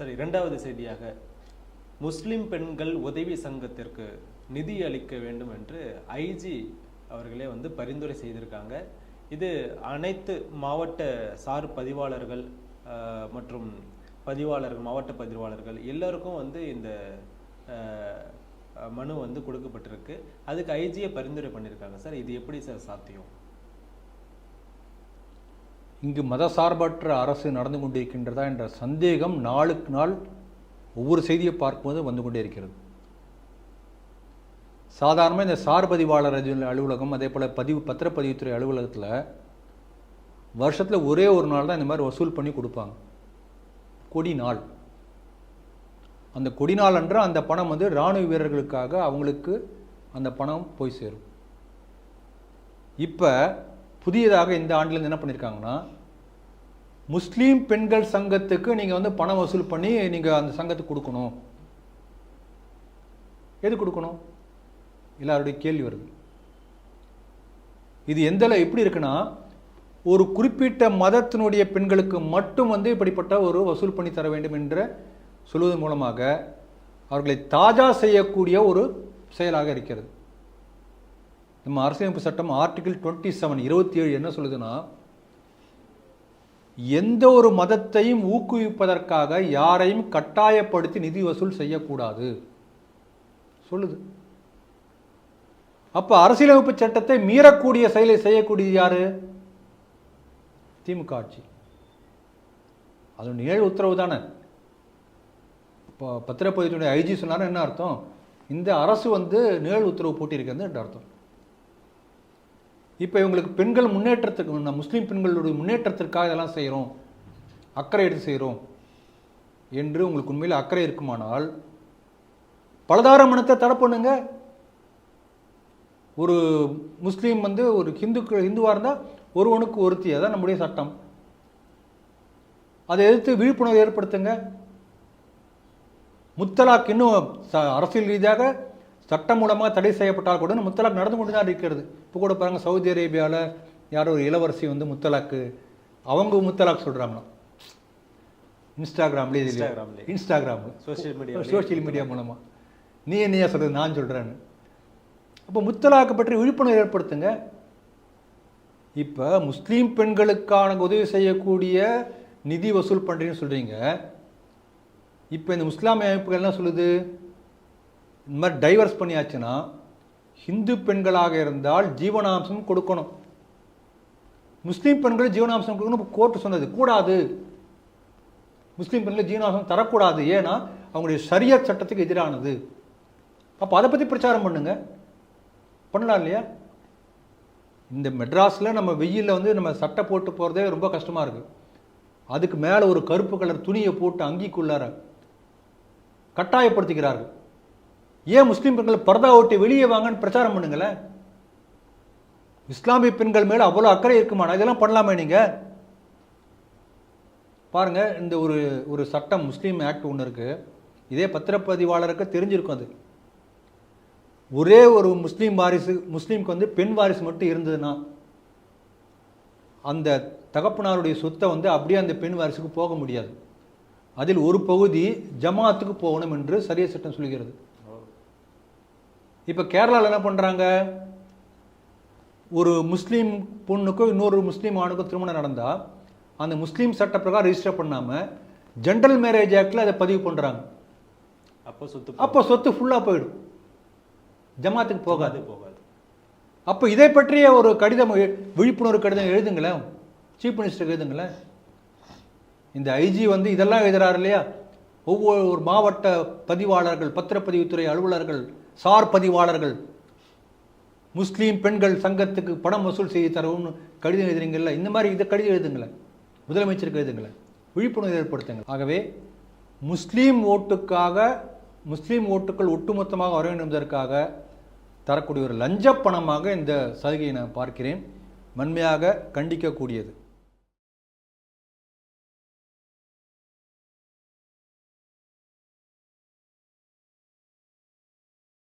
சரி இரண்டாவது செய்தியாக முஸ்லிம் பெண்கள் உதவி சங்கத்திற்கு நிதி அளிக்க வேண்டும் என்று ஐஜி அவர்களே வந்து பரிந்துரை செய்திருக்காங்க. இது அனைத்து மாவட்ட சார் பதிவாளர்கள் மற்றும் பதிவாளர்கள் மாவட்ட பதிவாளர்கள் எல்லாருக்கும் வந்து இந்த மனு வந்து கொடுக்கப்பட்டிருக்கு. அதுக்கு ஐஜியை பரிந்துரை பண்ணியிருக்காங்க. சார் இது எப்படி சார் சாத்தியம்? இங்கு மதசார்பற்ற அரசு நடந்து கொண்டிருக்கின்றதா என்ற சந்தேகம் நாளுக்கு நாள் ஒவ்வொரு செய்தியை பார்க்கும்போது வந்து கொண்டே இருக்கிறது. சாதாரணமாக இந்த சார்பதிவாளர் அலுவலகம் அதே போல் பதிவு பத்திரப்பதிவுத்துறை அலுவலகத்தில் வருஷத்தில் ஒரே ஒரு நாள் தான் இந்த மாதிரி வசூல் பண்ணி கொடுப்பாங்க. கொடி நாள். அந்த கொடி நாள் அன்று அந்த பணம் வந்து இராணுவ வீரர்களுக்காக அவங்களுக்கு அந்த பணம் போய் சேரும். இப்போ புதியதாக இந்த ஆண்டுலேருந்து என்ன பண்ணியிருக்காங்கன்னா முஸ்லீம் பெண்கள் சங்கத்துக்கு நீங்கள் வந்து பணம் வசூல் பண்ணி நீங்கள் அந்த சங்கத்துக்கு கொடுக்கணும். எது கொடுக்கணும்? எல்லாருடைய கேள்வி வருது. இது எந்த எப்படி இருக்குன்னா ஒரு குறிப்பிட்ட மதத்தினுடைய பெண்களுக்கு மட்டும் வந்து இப்படிப்பட்ட ஒரு வசூல் பண்ணி தர வேண்டும் என்று சொல்வதன் மூலமாக அவர்களை தாஜா செய்யக்கூடிய ஒரு செயலாக இருக்கிறது. நம்ம அரசியலமைப்பு சட்டம் ஆர்டிகிள் டுவெண்ட்டி செவன் இருபத்தி ஏழு என்ன சொல்லுதுன்னா எந்த ஒரு மதத்தையும் ஊக்குவிப்பதற்காக யாரையும் கட்டாயப்படுத்தி நிதி வசூல் செய்யக்கூடாது. சொல்லுது. அப்போ அரசியலமைப்பு சட்டத்தை மீறக்கூடிய செயலை செய்யக்கூடியது யாரு? திமுக ஆட்சி. அது நிழல் உத்தரவு தானே. இப்போ பத்திரப்பதிவுடைய ஐஜி சொன்னாரு என்ன அர்த்தம்? இந்த அரசு வந்து நிழல் உத்தரவு போட்டியிருக்கிறது அர்த்தம். இப்போ இவங்களுக்கு பெண்கள் முன்னேற்றத்துக்கு நம்ம முஸ்லீம் பெண்களுடைய முன்னேற்றத்திற்காக இதெல்லாம் செய்கிறோம் அக்கறை எடுத்து செய்கிறோம் என்று உங்களுக்கு உண்மையில் அக்கறை இருக்குமானால் பலதார மனத்தை தடை பண்ணுங்க. ஒரு முஸ்லீம் வந்து ஒரு ஹிந்துக்கு ஹிந்துவாக இருந்தால் ஒருவனுக்கு ஒருத்தி அதான் நம்முடைய சட்டம். அதை எதிர்த்து விழிப்புணர்வு ஏற்படுத்துங்க. முத்தலாக் இன்னும் அரசியல் ரீதியாக சட்டம் மூலமாக தடை செய்யப்பட்டால் கூட முத்தலாக் நடந்து கொண்டு தான் இருக்கிறது. இப்போ கூட பாருங்க சவுதி அரேபியாவில் யாரோ ஒரு இளவரசி வந்து முத்தலாக்கு அவங்க முத்தலாக் சொல்கிறாங்களாம் இன்ஸ்டாகிராம்லேயே. இன்ஸ்டாகிராமில் சோஷியல் மீடியா சோஷியல் மீடியா மூலமாக நீ என்னையா சொல்றது? நான் சொல்கிறேன்னு அப்போ முத்தலாக்கு பற்றி விழிப்புணர்வு ஏற்படுத்துங்க. இப்போ முஸ்லீம் பெண்களுக்கான உதவி செய்யக்கூடிய நிதி வசூல் பண்ணுறீங்கன்னு சொல்கிறீங்க இப்போ இந்த முஸ்லாமிய அமைப்புகள் என்ன சொல்லுது? இந்த மாதிரி டைவர்ஸ் பண்ணியாச்சுன்னா ஹிந்து பெண்களாக இருந்தால் ஜீவனாம்சம் கொடுக்கணும். முஸ்லீம் பெண்கள் ஜீவனாம்சம் கொடுக்கணும். கோர்ட்டு சொன்னது கூடாது. முஸ்லீம் பெண்கள் ஜீவனாம்சம் தரக்கூடாது. ஏன்னா அவங்களுடைய சரிய சட்டத்துக்கு எதிரானது. அப்போ அதை பற்றி பிரச்சாரம் பண்ணுங்க. பண்ணலாம் இல்லையா? இந்த மெட்ராஸில் நம்ம வெயிலில் வந்து நம்ம சட்டை போட்டு போகிறதே ரொம்ப கஷ்டமாக இருக்குது அதுக்கு மேலே ஒரு கருப்பு கலர் துணியை போட்டு அங்கிக்குள்ளார கட்டாயப்படுத்திக்கிறார்கள். ஏன் முஸ்லீம் பெண்கள் பர்தா ஓட்டி வெளியே வாங்கன்னு பிரச்சாரம் பண்ணுங்களேன் இஸ்லாமிய பெண்கள் மேலே அவ்வளோ அக்கறை இருக்குமாண்ணா? இதெல்லாம் பண்ணலாமே நீங்கள் பாருங்கள் இந்த ஒரு ஒரு சட்டம் முஸ்லீம் ஆக்ட் ஒன்று இருக்குது இதே பத்திரப்பதிவாளருக்கு தெரிஞ்சிருக்கும் அது. ஒரே ஒரு முஸ்லீம் வாரிசு முஸ்லீம்க்கு வந்து பெண் வாரிசு மட்டும் இருந்ததுன்னா அந்த தகப்பனாருடைய சொத்தை வந்து அப்படியே அந்த பெண் வாரிசுக்கு போக முடியாது. அதில் ஒரு பகுதி ஜமாத்துக்கு போகணும் என்று சரிய சட்டம் சொல்கிறது. இப்போ கேரளாவில் என்ன பண்ணுறாங்க ஒரு முஸ்லீம் பொண்ணுக்கும் இன்னொரு முஸ்லீம் ஆணுக்கும் திருமணம் நடந்தால் அந்த முஸ்லீம் சட்ட பிரகாரம் ரெஜிஸ்டர் பண்ணாமல் ஜென்ரல் மேரேஜ் ஆக்டில் அதை பதிவு பண்ணுறாங்க அப்போ சொத்து அப்போ சொத்து ஃபுல்லாக போயிடும். ஜமாத்துக்கு போகாது. போகாது. அப்போ இதை பற்றிய ஒரு கடிதம் விழிப்புணர்வு கடிதம் எழுதுங்களேன். சீஃப் மினிஸ்டருக்கு எழுதுங்களேன். இந்த ஐஜி வந்து இதெல்லாம் எழுதுறாரு இல்லையா? ஒவ்வொரு மாவட்ட பதிவாளர்கள் பத்திரப்பதிவுத்துறை அலுவலர்கள் சார் பதிவாளர்கள் முஸ்லீம் பெண்கள் சங்கத்துக்கு பணம் வசூல் செய்து தரவும்னு கடிதம் எழுதுறீங்கல்ல இந்த மாதிரி இதை கடிதம் எழுதுங்களேன். முதலமைச்சருக்கு எழுதுங்களேன். விழிப்புணர்வு ஏற்படுத்துங்க ஆகவே முஸ்லீம் ஓட்டுக்காக முஸ்லீம் ஓட்டுக்கள் ஒட்டுமொத்தமாக வர வேண்டும் என்பதற்காக தரக்கூடிய ஒரு லஞ்ச பணமாக இந்த சலுகையை நான் பார்க்கிறேன். வன்மையாக கண்டிக்கக்கூடியது.